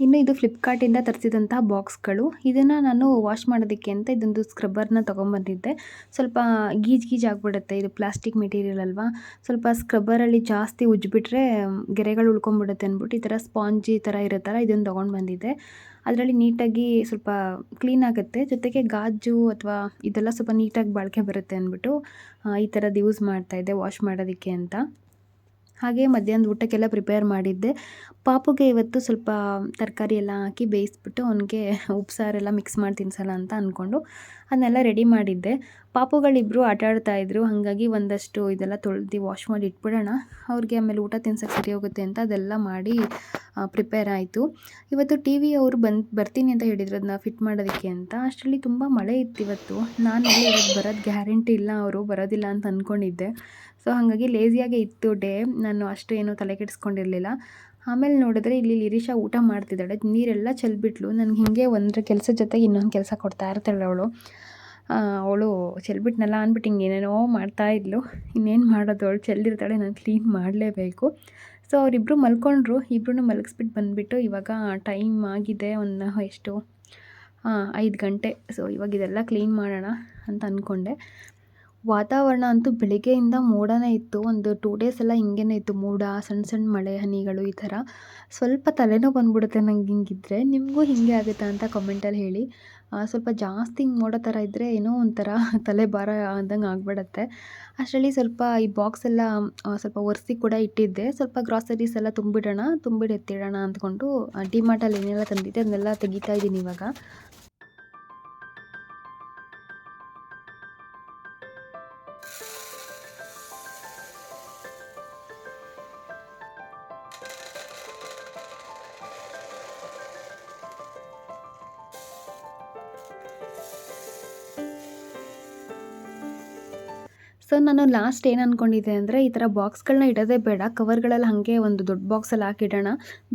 ಇನ್ನು ಇದು ಫ್ಲಿಪ್ಕಾರ್ಟಿಂದ ತರಿಸಿದಂಥ ಬಾಕ್ಸ್ಗಳು. ಇದನ್ನು ನಾನು ವಾಶ್ ಮಾಡೋದಕ್ಕೆ ಅಂತ ಇದೊಂದು ಸ್ಕ್ರಬ್ಬರ್ನ ತೊಗೊಂಬಂದಿದ್ದೆ. ಸ್ವಲ್ಪ ಗೀಜ್ ಗೀಜ್ ಆಗಿಬಿಡುತ್ತೆ, ಇದು ಪ್ಲಾಸ್ಟಿಕ್ ಮೆಟೀರಿಯಲ್ ಅಲ್ವಾ? ಸ್ವಲ್ಪ ಸ್ಕ್ರಬ್ಬರಲ್ಲಿ ಜಾಸ್ತಿ ಉಜ್ಜಿಬಿಟ್ರೆ ಗೆರೆಗಳು ಉಳ್ಕೊಂಬಿಡುತ್ತೆ ಅಂದ್ಬಿಟ್ಟು ಈ ಥರ ಸ್ಪಾಂಜಿ ಥರ ಇರೋ ಥರ ಇದನ್ನು ತೊಗೊಂಡು ಬಂದಿದ್ದೆ ಅದರಲ್ಲಿ ನೀಟಾಗಿ ಸ್ವಲ್ಪ ಕ್ಲೀನ್ ಆಗುತ್ತೆ. ಜೊತೆಗೆ ಗಾಜು ಅಥವಾ ಇದೆಲ್ಲ ಸ್ವಲ್ಪ ನೀಟಾಗಿ ಬಾಳಿಕೆ ಬರುತ್ತೆ ಅಂದ್ಬಿಟ್ಟು ಈ ಥರದ್ದು ಯೂಸ್ ಮಾಡ್ತಾಯಿದ್ದೆ ವಾಶ್ ಮಾಡೋದಕ್ಕೆ ಅಂತ. ಹಾಗೆ ಮಧ್ಯಾಹ್ನದ ಊಟಕ್ಕೆಲ್ಲ ಪ್ರಿಪೇರ್ ಮಾಡಿದ್ದೆ. ಪಾಪುಗೆ ಇವತ್ತು ಸ್ವಲ್ಪ ತರಕಾರಿ ಎಲ್ಲ ಹಾಕಿ ಬೇಯಿಸ್ಬಿಟ್ಟು ಅವನಿಗೆ ಉಪ್ಸಾರೆಲ್ಲ ಮಿಕ್ಸ್ ಮಾಡಿ ತಿನ್ಸೋಣ ಅಂತ ಅಂದ್ಕೊಂಡು ಅದನ್ನೆಲ್ಲ ರೆಡಿ ಮಾಡಿದ್ದೆ. ಪಾಪುಗಳಿಬ್ಬರು ಆಟ ಆಡ್ತಾ ಇದ್ರು. ಹಾಗಾಗಿ ಒಂದಷ್ಟು ಇದೆಲ್ಲ ತೊಳ್ದು ವಾಶ್ ಮಾಡಿ ಇಟ್ಬಿಡೋಣ. ಅವ್ರಿಗೆ ಆಮೇಲೆ ಊಟ ತಿನ್ಸಕ್ಕೆ ಸರಿ ಹೋಗುತ್ತೆ ಅಂತ ಅದೆಲ್ಲ ಮಾಡಿ ಪ್ರಿಪೇರ್ ಆಯಿತು. ಇವತ್ತು ಟಿ ವಿ ಅವರು ಬಂದು, ಬರ್ತೀನಿ ಅಂತ ಹೇಳಿದ್ರು ಅದನ್ನ ಫಿಟ್ ಮಾಡೋದಕ್ಕೆ ಅಂತ. ಅಷ್ಟರಲ್ಲಿ ತುಂಬ ಮಳೆ ಇತ್ತು ಇವತ್ತು. ನಾನು ಇವತ್ತು ಬರೋದು ಗ್ಯಾರಂಟಿ ಇಲ್ಲ. ಅವರು ಬರೋದಿಲ್ಲ ಅಂತ ಅಂದ್ಕೊಂಡಿದ್ದೆ ಸೊ ಹಾಗಾಗಿ ಲೇಸಿಯಾಗೆ ಇತ್ತು ಡೇ ನಾನು ಅಷ್ಟು ಏನೂ ತಲೆ ಕೆಡಿಸ್ಕೊಂಡಿರಲಿಲ್ಲ. ಆಮೇಲೆ ನೋಡಿದ್ರೆ ಇಲ್ಲಿ ಲಿರಿಷಾ ಊಟ ಮಾಡ್ತಿದ್ದಾಳೆ. ನೀರೆಲ್ಲ ಚೆಲ್ಬಿಟ್ಲು. ನನಗೆ ಹೀಗೆ ಒಂದರ ಕೆಲಸ ಜೊತೆಗೆ ಇನ್ನೊಂದು ಕೆಲಸ ಕೊಡ್ತಾ ಇರ್ತಾಳೆ ಅವಳು. ಅವಳು ಚೆಲ್ಬಿಟ್ನಲ್ಲ ಅಂದ್ಬಿಟ್ಟು ಹಿಂಗೆ ಮಾಡ್ತಾ ಇದ್ಲು. ಇನ್ನೇನು ಮಾಡೋದು? ಅವಳು ಚೆಲ್ಲಿರ್ತಾಳೆ ನಾನು ಕ್ಲೀನ್ ಮಾಡಲೇಬೇಕು. ಸೊ ಅವರಿಬ್ಬರು ಮಲ್ಕೊಂಡ್ರು. ಇಬ್ಬರೂ ಮಲಗಿಸ್ಬಿಟ್ಟು ಬಂದುಬಿಟ್ಟು ಇವಾಗ ಟೈಮ್ ಆಗಿದೆ ಒಂದು ಎಷ್ಟು? ಐದು ಗಂಟೆ. ಸೊ, ಇವಾಗ ಇದೆಲ್ಲ ಕ್ಲೀನ್ ಮಾಡೋಣ ಅಂತ ಅಂದ್ಕೊಂಡೆ ವಾತಾವರಣ ಅಂತೂ ಬೆಳಿಗ್ಗೆಯಿಂದ ಮೋಡನೇ ಇತ್ತು. ಒಂದು ಟೂ ಡೇಸ್ ಎಲ್ಲ ಹಿಂಗೇನೆ ಇತ್ತು. ಮೋಡ ಸಣ್ಣ ಸಣ್ಣ ಮಳೆ, ಹನಿಗಳು ಈ ಥರ. ಸ್ವಲ್ಪ ತಲೆನೋವು ಬಂದ್ಬಿಡುತ್ತೆ ನಂಗೆ ಹಿಂಗಿದ್ರೆ. ನಿಮಗೂ ಹೀಗೆ ಆಗುತ್ತೆ ಅಂತ ಕಮೆಂಟಲ್ಲಿ ಹೇಳಿ. ಸ್ವಲ್ಪ ಜಾಸ್ತಿ ಹಿಂಗೆ ಮೋಡ ಥರ ಇದ್ದರೆ ಏನೋ ಒಂಥರ (laughs) ತಲೆ ಭಾರ ಆದಂಗೆ ಆಗ್ಬಿಡತ್ತೆ. ಅಷ್ಟರಲ್ಲಿ ಸ್ವಲ್ಪ ಈ ಬಾಕ್ಸ್ ಎಲ್ಲ ಸ್ವಲ್ಪ ಒರೆಸಿ ಕೂಡ ಇಟ್ಟಿದ್ದೆ. ಸ್ವಲ್ಪ ಗ್ರಾಸರೀಸ್ ಎಲ್ಲ ತುಂಬಿಡೋಣ, ತುಂಬಿಡಿ ಎತ್ತಿಡೋಣ ಅಂದ್ಕೊಂಡು ಡಿಮಾರ್ಟಲ್ಲಿ ಏನೆಲ್ಲ ತಂದಿದ್ದೆ ಅದನ್ನೆಲ್ಲ ತೆಗಿತಾ ಇದ್ದೀನಿ ಇವಾಗ. ಸೊ ನಾನು ಲಾಸ್ಟ್ ಏನು ಅಂದ್ಕೊಂಡಿದ್ದೆ ಅಂದರೆ ಈ ಥರ ಬಾಕ್ಸ್ಗಳನ್ನ ಇಡೋದೇ ಬೇಡ ಕವರ್ಗಳಲ್ಲಿ ಹಾಗೆ ಒಂದು ದೊಡ್ಡ ಬಾಕ್ಸಲ್ಲಿ ಹಾಕಿಡೋಣ.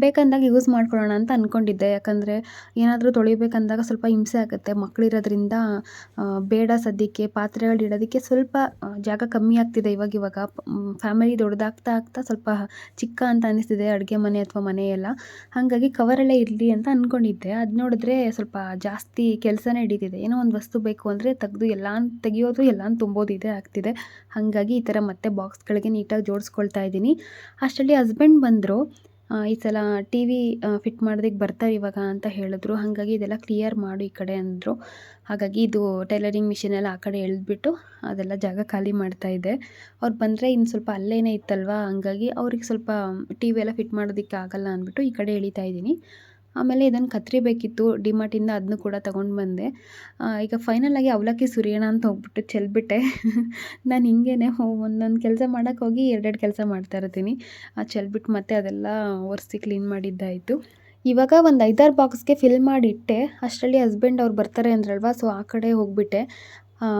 ಬೇಕಂದಾಗ ಯೂಸ್ ಮಾಡ್ಕೊಳ್ಳೋಣ ಅಂತ ಅಂದ್ಕೊಂಡಿದ್ದೆ ಯಾಕಂದರೆ ಏನಾದರೂ ತೊಳಿಬೇಕಂದಾಗ ಸ್ವಲ್ಪ ಹಿಂಸೆ ಆಗುತ್ತೆ. ಮಕ್ಕಳಿರೋದ್ರಿಂದ ಬೇಡ ಸದ್ಯಕ್ಕೆ, ಪಾತ್ರೆಗಳು ಇಡೋದಕ್ಕೆ ಸ್ವಲ್ಪ ಜಾಗ ಕಮ್ಮಿ ಆಗ್ತಿದೆ ಇವಾಗ ಇವಾಗ. ಫ್ಯಾಮಿಲಿ ದೊಡ್ಡದಾಗ್ತಾ ಆಗ್ತಾ ಸ್ವಲ್ಪ ಚಿಕ್ಕ ಅಂತ ಅನಿಸ್ತಿದೆ, ಅಡುಗೆ ಮನೆ ಅಥವಾ ಮನೆ ಎಲ್ಲ ಹಾಗಾಗಿ ಕವರಲ್ಲೇ ಇರಲಿ ಅಂತ ಅಂದ್ಕೊಂಡಿದ್ದೆ ಅದು ನೋಡಿದ್ರೆ ಸ್ವಲ್ಪ ಜಾಸ್ತಿ ಕೆಲಸನೇ ಹಿಡಿತಿದೆ ಏನೋ ಒಂದು ವಸ್ತು ಬೇಕು ಅಂದರೆ ತೆಗೆದು ಎಲ್ಲ ತೆಗೆಯೋದು ಎಲ್ಲ ತುಂಬೋದು ಇದೇ ಆಗ್ತಿದೆ. ಹಾಗಾಗಿ ಈ ಥರ ಮತ್ತೆ ಬಾಕ್ಸ್ಗಳಿಗೆ ನೀಟಾಗಿ ಜೋಡಿಸ್ಕೊಳ್ತಾ ಇದ್ದೀನಿ. ಅಷ್ಟರಲ್ಲಿ ಹಸ್ಬೆಂಡ್ ಬಂದರು ಈ ಸಲ ಟಿ ವಿ ಫಿಟ್ ಮಾಡೋದಕ್ಕೆ ಬರ್ತಾರೆ ಇವಾಗ ಅಂತ ಹೇಳಿದ್ರು. ಹಾಗಾಗಿ ಇದೆಲ್ಲ ಕ್ಲಿಯರ್ ಮಾಡು ಈ ಕಡೆ ಅಂದರು. ಹಾಗಾಗಿ ಇದು ಟೈಲರಿಂಗ್ ಮಿಷಿನ್ ಎಲ್ಲ ಆ ಕಡೆ ಎಳೆದ್ಬಿಟ್ಟು ಅದೆಲ್ಲ ಜಾಗ ಖಾಲಿ ಮಾಡ್ತಾ ಇದ್ದೆ ಅವ್ರು ಬಂದರೆ ಇನ್ನು ಸ್ವಲ್ಪ ಅಲ್ಲೇನೇ ಇತ್ತಲ್ವಾ? ಹಾಗಾಗಿ ಅವ್ರಿಗೆ ಸ್ವಲ್ಪ ಟಿ ವಿ ಎಲ್ಲ ಫಿಟ್ ಮಾಡೋದಕ್ಕೆ ಆಗಲ್ಲ ಅಂದ್ಬಿಟ್ಟು ಈ ಕಡೆ ಎಳಿತಾ ಇದ್ದೀನಿ. ಆಮೇಲೆ ಇದನ್ನು ಕತ್ರಿ ಬೇಕಿತ್ತು ಡಿಮಾರ್ಟಿಂದ ಅದನ್ನು ಕೂಡ ತೊಗೊಂಡು ಬಂದೆ. ಈಗ ಈಗ ಫೈನಲಾಗಿ ಅವಲಕ್ಕಿ ಸುರಿಯೋಣ ಅಂತ ಹೋಗ್ಬಿಟ್ಟು ಚೆಲ್ಬಿಟ್ಟೆ. (laughs) ನಾನು ಹಿಂಗೇನೆ ಒಂದೊಂದು ಕೆಲಸ ಮಾಡೋಕ್ಕೆ ಹೋಗಿ ಎರಡೆರಡು ಕೆಲಸ ಮಾಡ್ತಾ ಇರ್ತೀನಿ. ಆ ಚೆಲ್ಬಿಟ್ಟು ಮತ್ತೆ ಅದೆಲ್ಲ ಒರೆಸಿ ಕ್ಲೀನ್ ಮಾಡಿದ್ದಾಯಿತು. ಇವಾಗ ಒಂದು ಐದಾರು ಬಾಕ್ಸ್ಗೆ ಫಿಲ್ ಮಾಡಿಟ್ಟೆ. ಅಷ್ಟರಲ್ಲಿ ಹಸ್ಬೆಂಡ್ ಅವ್ರು ಬರ್ತಾರೆ ಅಂದ್ರಲ್ವಾ ಸೊ ಆ ಕಡೆ ಹೋಗ್ಬಿಟ್ಟೆ.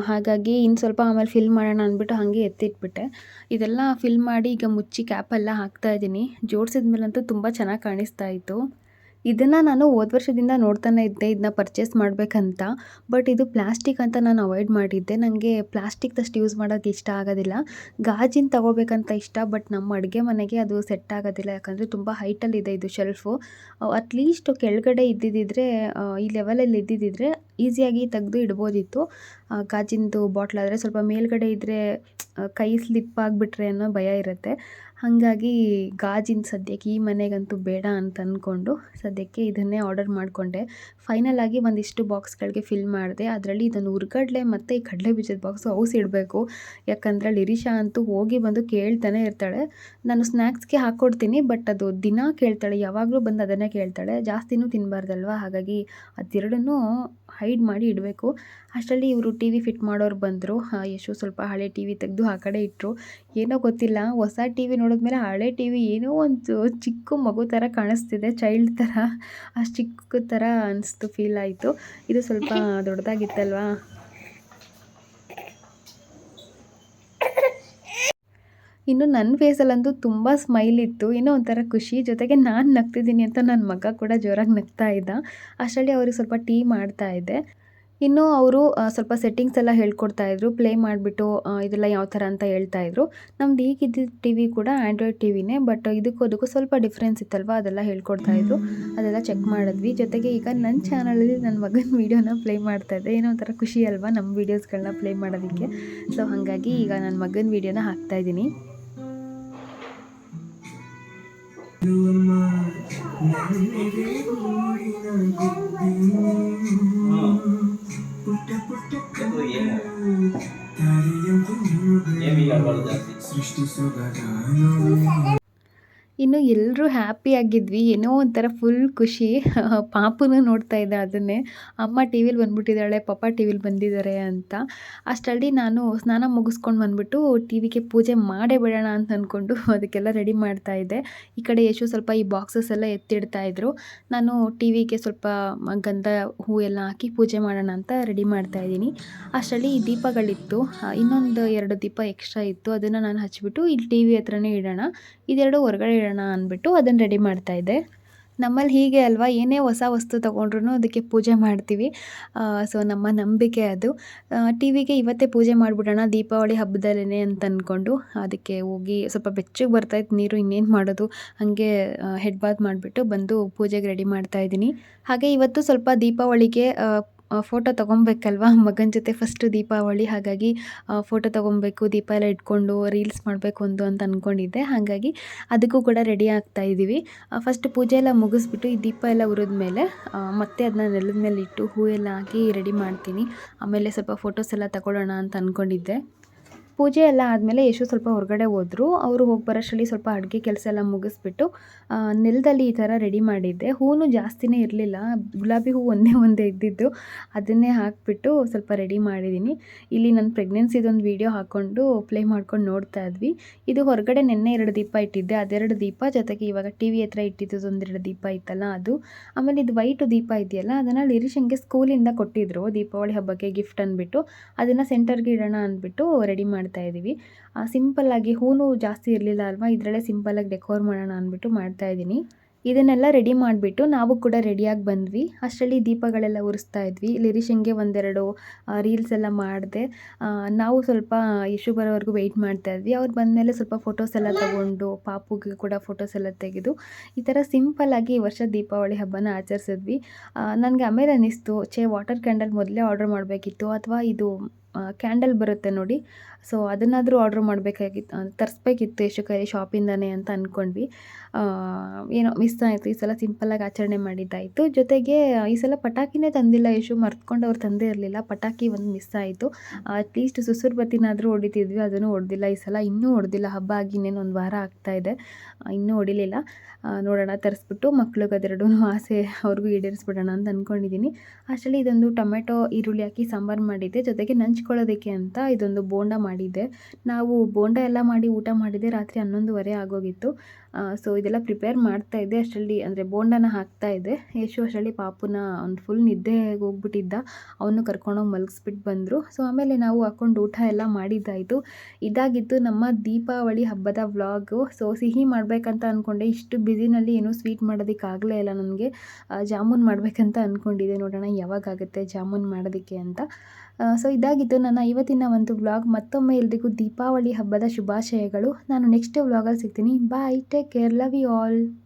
ಹಾಗಾಗಿ ಇನ್ನು ಸ್ವಲ್ಪ ಆಮೇಲೆ ಫಿಲ್ ಮಾಡೋಣ ಅಂದ್ಬಿಟ್ಟು ಹಾಗೆ ಎತ್ತಿಟ್ಬಿಟ್ಟೆ. ಇದೆಲ್ಲ ಫಿಲ್ ಮಾಡಿ ಈಗ ಮುಚ್ಚಿ ಕ್ಯಾಪೆಲ್ಲ ಹಾಕ್ತಾ ಇದ್ದೀನಿ. ಜೋಡಿಸಿದ ಮೇಲಂತೂ ತುಂಬ ಚೆನ್ನಾಗಿ ಕಾಣಿಸ್ತಾ ಇತ್ತು. ಇದನ್ನು ನಾನು ಹೋದ ವರ್ಷದಿಂದ ನೋಡ್ತಾನೆ ಇದ್ದೆ ಇದನ್ನ ಪರ್ಚೇಸ್ ಮಾಡಬೇಕಂತ. ಬಟ್ ಇದು ಪ್ಲಾಸ್ಟಿಕ್ ಅಂತ ನಾನು ಅವಾಯ್ಡ್ ಮಾಡಿದ್ದೆ. ನನಗೆ ಪ್ಲಾಸ್ಟಿಕ್ದಷ್ಟು ಯೂಸ್ ಮಾಡೋಕ್ಕೆ ಇಷ್ಟ ಆಗೋದಿಲ್ಲ. ಗಾಜಿನ ತಗೋಬೇಕಂತ ಇಷ್ಟ ಬಟ್ ನಮ್ಮ ಅಡುಗೆ ಮನೆಗೆ ಅದು ಸೆಟ್ ಆಗೋದಿಲ್ಲ. ಯಾಕಂದರೆ ತುಂಬ ಹೈಟಲ್ಲಿದೆ ಇದು ಶೆಲ್ಫು ಅಟ್ಲೀಸ್ಟ್ ಕೆಳಗಡೆ ಇದ್ದಿದ್ದಿದ್ರೆ ಈ ಲೆವೆಲಲ್ಲಿ ಇದ್ದಿದ್ದಿದ್ರೆ ಈಸಿಯಾಗಿ ತೆಗೆದು ಇಡ್ಬೋದಿತ್ತು. ಗಾಜಿನದು ಬಾಟ್ಲಾದರೆ ಸ್ವಲ್ಪ ಮೇಲ್ಗಡೆ ಇದ್ದರೆ ಕೈ ಸ್ಲಿಪ್ ಆಗಿಬಿಟ್ರೆ ಅನ್ನೋ ಭಯ ಇರುತ್ತೆ. ಹಾಗಾಗಿ ಗಾಜಿನ ಸದ್ಯಕ್ಕೆ ಈ ಮನೆಗಂತೂ ಬೇಡ ಅಂತ ಅಂದ್ಕೊಂಡು ಸದ್ಯಕ್ಕೆ ಇದನ್ನೇ ಆರ್ಡರ್ ಮಾಡಿಕೊಂಡೆ. ಫೈನಲ್ ಆಗಿ ಒಂದಿಷ್ಟು ಬಾಕ್ಸ್ಗಳಿಗೆ ಫಿಲ್ ಮಾಡಿದೆ. ಅದರಲ್ಲಿ ಇದನ್ನು ಹುರ್ಗಡ್ಲೆ ಮತ್ತು ಈ ಕಡಲೆ ಬೀಜದ ಬಾಕ್ಸು ಔಸ್ ಇಡಬೇಕು. ಯಾಕಂದರೆ ಲಿರಿಶಾ ಅಂತೂ ಹೋಗಿ ಬಂದು ಕೇಳ್ತಾನೆ ಇರ್ತಾಳೆ. ನಾನು ಸ್ನ್ಯಾಕ್ಸ್ಗೆ ಹಾಕ್ಕೊಡ್ತೀನಿ ಬಟ್ ಅದು ದಿನ ಕೇಳ್ತಾಳೆ. ಯಾವಾಗಲೂ ಬಂದು ಅದನ್ನೇ ಕೇಳ್ತಾಳೆ. ಜಾಸ್ತಿನೂ ತಿನ್ನಬಾರ್ದಲ್ವ ಹಾಗಾಗಿ ಅದೆರಡನ್ನೂ ಹೈಡ್ ಮಾಡಿ ಇಡಬೇಕು. ಅಷ್ಟರಲ್ಲಿ ಇವರು ಟಿ ವಿ ಫಿಟ್ ಮಾಡೋರು ಬಂದರು. ಯಶು ಸ್ವಲ್ಪ ಹಳೆ ಟಿ ವಿ ತೆಗೆದು ಆ ಕಡೆ ಇಟ್ಟರು ಏನೋ ಗೊತ್ತಿಲ್ಲ ಹೊಸ ಟಿ ವಿ ನೋಡಿದ್ಮೇಲೆ ಹಳೆ ಟಿ ವಿ ಏನೋ ಒಂದು ಚಿಕ್ಕ ಮಗು ಥರ ಕಾಣಿಸ್ತಿದೆ ಚೈಲ್ಡ್ ಥರ. ಅಷ್ಟು ಚಿಕ್ಕ ಥರ ಅನಿಸ್ತು ಫೀಲ್ ಆಯಿತು. ಇದು ಸ್ವಲ್ಪ (laughs) ದೊಡ್ಡದಾಗಿತ್ತಲ್ವಾ ಇನ್ನು ನನ್ನ ಫೇಸಲ್ಲಂತೂ ತುಂಬ ಸ್ಮೈಲ್ ಇತ್ತು. ಏನೋ ಒಂಥರ ಖುಷಿ. ಜೊತೆಗೆ ನಾನು ನಗ್ತಿದ್ದೀನಿ ಅಂತ ನನ್ನ ಮಗ ಕೂಡ ಜೋರಾಗಿ ನಗ್ತಾ ಇದ್ದ. ಅಷ್ಟರಲ್ಲಿ ಅವ್ರಿಗೆ ಸ್ವಲ್ಪ ಟೀ ಮಾಡ್ತಾ ಇದ್ದೆ. ಇನ್ನು ಅವರು ಸ್ವಲ್ಪ ಸೆಟ್ಟಿಂಗ್ಸ್ ಎಲ್ಲ ಹೇಳ್ಕೊಡ್ತಾ ಇದ್ರು. ಪ್ಲೇ ಮಾಡಿಬಿಟ್ಟು ಇದೆಲ್ಲ ಯಾವ ಥರ ಅಂತ ಹೇಳ್ತಾ ಇದ್ರು. ನಮ್ದು ಈಗಿದ್ದ ಟಿ ವಿ ಕೂಡ ಆ್ಯಂಡ್ರಾಯ್ಡ್ ಟಿ ವಿನೇ ಬಟ್ ಇದಕ್ಕೂ ಅದಕ್ಕೂ ಸ್ವಲ್ಪ ಡಿಫ್ರೆನ್ಸ್ ಇತ್ತಲ್ವಾ? ಅದೆಲ್ಲ ಹೇಳ್ಕೊಡ್ತಾ ಇದ್ರು. ಅದೆಲ್ಲ ಚೆಕ್ ಮಾಡಿದ್ವಿ. ಜೊತೆಗೆ ಈಗ ನನ್ನ ಚಾನಲಲ್ಲಿ ನನ್ನ ಮಗನ ವೀಡಿಯೋನ ಪ್ಲೇ ಮಾಡ್ತಾ ಇದ್ದೆ. ಏನೋ ಒಂಥರ ಖುಷಿ ಅಲ್ವಾ ನಮ್ಮ ವೀಡಿಯೋಸ್ಗಳನ್ನ ಪ್ಲೇ ಮಾಡೋದಕ್ಕೆ. ಸೊ ಹಾಗಾಗಿ ಈಗ ನನ್ನ ಮಗನ ವೀಡಿಯೋನ ಹಾಕ್ತಾ ಇದ್ದೀನಿ ಏನು ಏಮೀಗ ಆಡ್ಬಾರ್ದು ಜಾಸ್ತಿ ಇನ್ನು ಎಲ್ಲರೂ ಹ್ಯಾಪಿ ಆಗಿದ್ವಿ. ಏನೋ ಒಂಥರ ಫುಲ್ ಖುಷಿ. (laughs) ಪಾಪುನು ನೋಡ್ತಾ ಇದ್ದೆ ಅದನ್ನೇ. ಅಮ್ಮ ಟಿ ವಿಲಿ ಬಂದ್ಬಿಟ್ಟಿದ್ದಾಳೆ ಪಾಪ ಟಿ ವಿಲಿ ಬಂದಿದ್ದಾರೆ ಅಂತ. ಅಷ್ಟರಲ್ಲಿ ನಾನು ಸ್ನಾನ ಮುಗಿಸ್ಕೊಂಡು ಬಂದ್ಬಿಟ್ಟು ಟಿ ವಿಗೆ ಪೂಜೆ ಮಾಡೇ ಬಿಡೋಣ ಅಂತ ಅಂದ್ಕೊಂಡು (laughs) ಅದಕ್ಕೆಲ್ಲ ರೆಡಿ ಮಾಡ್ತಾ ಇದ್ದೆ. ಈ ಕಡೆ ಯಶು ಸ್ವಲ್ಪ ಈ ಬಾಕ್ಸಸ್ ಎಲ್ಲ ಎತ್ತಿಡ್ತಾ ಇದ್ದರು ನಾನು ಟಿ ವಿಗೆ ಸ್ವಲ್ಪ ಗಂಧ ಹೂ ಎಲ್ಲ ಹಾಕಿ ಪೂಜೆ ಮಾಡೋಣ ಅಂತ ರೆಡಿ ಮಾಡ್ತಾ ಇದ್ದೀನಿ. ಅಷ್ಟರಲ್ಲಿ ಈ ದೀಪಗಳಿತ್ತು. ಇನ್ನೊಂದು ಎರಡು ದೀಪ ಎಕ್ಸ್ಟ್ರಾ ಇತ್ತು. ಅದನ್ನು ನಾನು ಹಚ್ಚಿಬಿಟ್ಟು ಇಲ್ಲಿ ಟಿ ವಿ ಹತ್ರನೇ ಇಡೋಣ. ಇದೆರಡು ಹೊರಗಡೆ ಇಡೋಣ ಅಂದ್ಬಿಟ್ಟು ಅದನ್ನು ರೆಡಿ ಮಾಡ್ತಾ ಇದ್ದೆ. ನಮ್ಮಲ್ಲಿ ಹೀಗೆ ಅಲ್ವಾ, ಏನೇ ಹೊಸ ವಸ್ತು ತೊಗೊಂಡ್ರು ಅದಕ್ಕೆ ಪೂಜೆ ಮಾಡ್ತೀವಿ. ಸೊ ನಮ್ಮ ನಂಬಿಕೆ ಅದು. ಟಿ ವಿಗೆ ಇವತ್ತೇ ಪೂಜೆ ಮಾಡಿಬಿಡೋಣ, ದೀಪಾವಳಿ ಹಬ್ಬದಲ್ಲೇ ಅಂತ ಅಂದ್ಕೊಂಡು ಅದಕ್ಕೆ ಹೋಗಿ ಸ್ವಲ್ಪ ಬೆಚ್ಚಗೆ ಬರ್ತಾಯಿತ್ತು ನೀರು ಇನ್ನೇನು ಮಾಡೋದು, ಹಾಗೆ ಹೆಡ್ ಬಾತ್ ಮಾಡಿಬಿಟ್ಟು ಬಂದು ಪೂಜೆಗೆ ರೆಡಿ ಮಾಡ್ತಾ ಇದ್ದೀನಿ. ಹಾಗೆ ಇವತ್ತು ಸ್ವಲ್ಪ ದೀಪಾವಳಿಗೆ ಫೋಟೋ ತೊಗೊಬೇಕಲ್ವಾ? ಮಗನ ಜೊತೆ ಫಸ್ಟು ದೀಪಾವಳಿ, ಹಾಗಾಗಿ ಫೋಟೋ ತೊಗೊಬೇಕು, ದೀಪ ಎಲ್ಲ ಇಟ್ಕೊಂಡು ರೀಲ್ಸ್ ಮಾಡಬೇಕು ಒಂದು ಅಂತ ಅಂದ್ಕೊಂಡಿದ್ದೆ ಹಾಗಾಗಿ, ಅದಕ್ಕೂ ಕೂಡ ರೆಡಿ ಆಗ್ತಾ ಇದ್ದೀವಿ ಫಸ್ಟ್ ಪೂಜೆ ಎಲ್ಲ ಮುಗಿಸ್ಬಿಟ್ಟು ಈ ದೀಪ ಎಲ್ಲ ಉರಿದ ಮೇಲೆ ಮತ್ತೆ ಅದನ್ನ ನೆಲದ ಮೇಲೆ ಇಟ್ಟು ಹೂ ಎಲ್ಲ ಹಾಕಿ ರೆಡಿ ಮಾಡ್ತೀನಿ. ಆಮೇಲೆ ಸ್ವಲ್ಪ ಫೋಟೋಸ್ ಎಲ್ಲ ತಗೊಳ್ಳೋಣ ಅಂತ ಅಂದ್ಕೊಂಡಿದ್ದೆ ಪೂಜೆ ಎಲ್ಲ ಆದಮೇಲೆ ಯಶು ಸ್ವಲ್ಪ ಹೊರಗಡೆ ಹೋದರು. ಅವರು ಹೋಗಿ ಬರೋಷ್ಟರಲ್ಲಿ ಸ್ವಲ್ಪ ಅಡುಗೆ ಕೆಲಸ ಎಲ್ಲ ಮುಗಿಸ್ಬಿಟ್ಟು ನೆಲದಲ್ಲಿ ಈ ಥರ ರೆಡಿ ಮಾಡಿದ್ದೆ. ಹೂವು ಜಾಸ್ತಿನೇ ಇರಲಿಲ್ಲ. ಗುಲಾಬಿ ಹೂ ಒಂದೇ ಒಂದೇ ಇದ್ದಿದ್ದು. ಅದನ್ನೇ ಹಾಕಿಬಿಟ್ಟು ಸ್ವಲ್ಪ ರೆಡಿ ಮಾಡಿದ್ದೀನಿ ಇಲ್ಲಿ ನನ್ನ ಪ್ರೆಗ್ನೆನ್ಸಿದೊಂದು ವೀಡಿಯೋ ಹಾಕ್ಕೊಂಡು ಪ್ಲೇ ಮಾಡ್ಕೊಂಡು ನೋಡ್ತಾ ಇದ್ವಿ. ಇದು ಹೊರಗಡೆ ನೆನ್ನೆ ಎರಡು ದೀಪ ಇಟ್ಟಿದ್ದೆ. ಅದೆರಡು ದೀಪ, ಜೊತೆಗೆ ಇವಾಗ ಟಿ ವಿ ಹತ್ರ ಇಟ್ಟಿದ್ದು ಒಂದೆರಡು ದೀಪ ಇತ್ತಲ್ಲ ಅದು. ಆಮೇಲೆ ಇದು ವೈಟು ದೀಪ ಇದೆಯಲ್ಲ, ಅದನ್ನು ಲಿರಿಶಂಗೆ ಸ್ಕೂಲಿಂದ ಕೊಟ್ಟಿದ್ರು ದೀಪಾವಳಿ ಹಬ್ಬಕ್ಕೆ ಗಿಫ್ಟ್ ಅಂದ್ಬಿಟ್ಟು ಅದನ್ನು ಸೆಂಟರ್ಗೆ ಇಡೋಣ ಅಂದ್ಬಿಟ್ಟು ರೆಡಿ ಮಾಡ್ತಾಯಿದ್ದೀವಿ ಸಿಂಪಲ್ಲಾಗಿ ಹೂನು ಜಾಸ್ತಿ ಇರಲಿಲ್ಲ ಅಲ್ವಾ? ಇದರಲ್ಲೇ ಸಿಂಪಲ್ಲಾಗಿ ಡೆಕೋರ್ ಮಾಡೋಣ ಅಂದ್ಬಿಟ್ಟು ಮಾಡ್ತಾ ಇದ್ದೀನಿ ಇದನ್ನೆಲ್ಲ ರೆಡಿ ಮಾಡಿಬಿಟ್ಟು ನಾವು ಕೂಡ ರೆಡಿಯಾಗಿ ಬಂದ್ವಿ. ಅಷ್ಟರಲ್ಲಿ ದೀಪಗಳೆಲ್ಲ ಉರಿಸ್ತಾ ಇದ್ವಿ. ಲಿರಿಶಂಗೆ ಒಂದೆರಡು ರೀಲ್ಸ್ ಎಲ್ಲ ಮಾಡಿದೆ. ನಾವು ಸ್ವಲ್ಪ ಯಶು ಬರೋವರೆಗೂ ವೆಯ್ಟ್ ಮಾಡ್ತಾ ಇದ್ವಿ. ಅವ್ರು ಬಂದಮೇಲೆ ಸ್ವಲ್ಪ ಫೋಟೋಸ್ ಎಲ್ಲ ತಗೊಂಡು, ಪಾಪುಗೆ ಕೂಡ ಫೋಟೋಸ್ ಎಲ್ಲ ತೆಗೆದು, ಈ ಥರ ಸಿಂಪಲ್ಲಾಗಿ ಈ ವರ್ಷ ದೀಪಾವಳಿ ಹಬ್ಬನ ಆಚರಿಸಿದ್ವಿ. ನನಗೆ ಆಮೇಲೆ ಅನ್ನಿಸ್ತು. ಛೇ ವಾಟರ್ ಕ್ಯಾಂಡಲ್ ಮೊದಲೇ ಆರ್ಡರ್ ಮಾಡಬೇಕಿತ್ತು. ಅಥವಾ ಇದು ಕ್ಯಾಂಡಲ್ ಬರುತ್ತೆ ನೋಡಿ. ಸೊ ಅದನ್ನಾದರೂ ಆರ್ಡ್ರ್ ಮಾಡಬೇಕಾಗಿತ್ತು ತರಿಸ್ಬೇಕಿತ್ತು ಎಷ್ಟು ಕೈ ಶಾಪಿಂದನೇ ಅಂತ ಅಂದ್ಕೊಂಡ್ವಿ ಏನೋ ಮಿಸ್ ಆಯಿತು, ಈ ಸಲ ಸಿಂಪಲ್ಲಾಗಿ ಆಚರಣೆ ಮಾಡಿದ್ದಾಯಿತು. ಜೊತೆಗೆ, ಈ ಸಲ ಪಟಾಕಿನೇ ತಂದಿಲ್ಲ ಯಶು, ಮರ್ತ್ಕೊಂಡು ಅವ್ರು ತಂದೇ ಇರಲಿಲ್ಲ. ಪಟಾಕಿ ಒಂದು ಮಿಸ್ ಆಯಿತು. ಅಟ್ಲೀಸ್ಟ್ ಸುಸುರು ಬತ್ತಿನಾದರೂ ಹೊಡಿತಿದ್ವಿ, ಅದನ್ನು ಹೊಡೆದಿಲ್ಲ. ಈ ಸಲ ಇನ್ನೂ ಹೊಡೆದಿಲ್ಲ. ಹಬ್ಬ ಆಗಿ ಒಂದು ವಾರ ಆಗ್ತಾಯಿದೆ ಇನ್ನೂ ಹೊಡಿಲಿಲ್ಲ. ನೋಡೋಣ, ತರಿಸ್ಬಿಟ್ಟು ಮಕ್ಳಿಗೆ ಅದೆರಡೂ ಆಸೆ ಅವ್ರಿಗೂ ಈಡೇರಿಸ್ಬಿಡೋಣ ಅಂತ ಅಂದ್ಕೊಂಡಿದ್ದೀನಿ ಅಷ್ಟರಲ್ಲಿ ಇದೊಂದು ಟೊಮೆಟೊ ಈರುಳ್ಳಿ ಹಾಕಿ ಸಾಂಬಾರು ಮಾಡಿದ್ದೆ. ಜೊತೆಗೆ ನಂಚ್ಕೊಳ್ಳೋದಕ್ಕೆ ಅಂತ ಇದೊಂದು ಬೋಂಡ ಮಾಡಿದ್ದೆ. ನಾವು ಬೋಂಡ ಎಲ್ಲ ಮಾಡಿ ಊಟ ಮಾಡಿದ್ದೆ ರಾತ್ರಿ ಹನ್ನೊಂದುವರೆ ಆಗೋಗಿತ್ತು. ಸೊ ಇದೆಲ್ಲ ಪ್ರಿಪೇರ್ ಮಾಡ್ತಾ ಇದ್ದೆ. ಅಷ್ಟರಲ್ಲಿ ಅಂದರೆ ಬೋಂಡನ ಹಾಕ್ತಾ ಇದ್ದೆ. ಯಶು ಅಷ್ಟರಲ್ಲಿ ಪಾಪುನ ಒಂದು ಫುಲ್ ನಿದ್ದೆಗೆ ಹೋಗ್ಬಿಟ್ಟಿದ್ದ. ಅವನು ಕರ್ಕೊಂಡೋಗಿ ಮಲಗಿಸ್ಬಿಟ್ಟು ಬಂದರು. ಸೊ ಆಮೇಲೆ ನಾವು ಹಾಕ್ಕೊಂಡು ಊಟ ಎಲ್ಲ ಮಾಡಿದ್ದಾಯಿತು. ಇದಾಗಿತ್ತು ನಮ್ಮ ದೀಪಾವಳಿ ಹಬ್ಬದ ವ್ಲಾಗು ಸೊ ಸಿಹಿ ಮಾಡಬೇಕಂತ ಅಂದ್ಕೊಂಡೆ ಇಷ್ಟು ಬ್ಯುಸಿನಲ್ಲಿ ಏನೂ ಸ್ವೀಟ್ ಮಾಡೋದಕ್ಕಾಗಲೇ ಇಲ್ಲ ನನಗೆ. ಜಾಮೂನ್ ಮಾಡಬೇಕಂತ ಅಂದ್ಕೊಂಡಿದ್ದೆ ನೋಡೋಣ ಯಾವಾಗಾಗುತ್ತೆ ಜಾಮೂನ್ ಮಾಡೋದಕ್ಕೆ ಅಂತ. ಸೊ ಇದಾಗಿತ್ತು ನನ್ನ ಇವತ್ತಿನ ಒಂದು ವ್ಲಾಗ್ ಮತ್ತೊಮ್ಮೆ ಎಲ್ರಿಗೂ ದೀಪಾವಳಿ ಹಬ್ಬದ ಶುಭಾಶಯಗಳು. ನಾನು ನೆಕ್ಸ್ಟ್ ವ್ಲಾಗಲ್ಲಿ ಸಿಗ್ತೀನಿ. Bye take take care love you all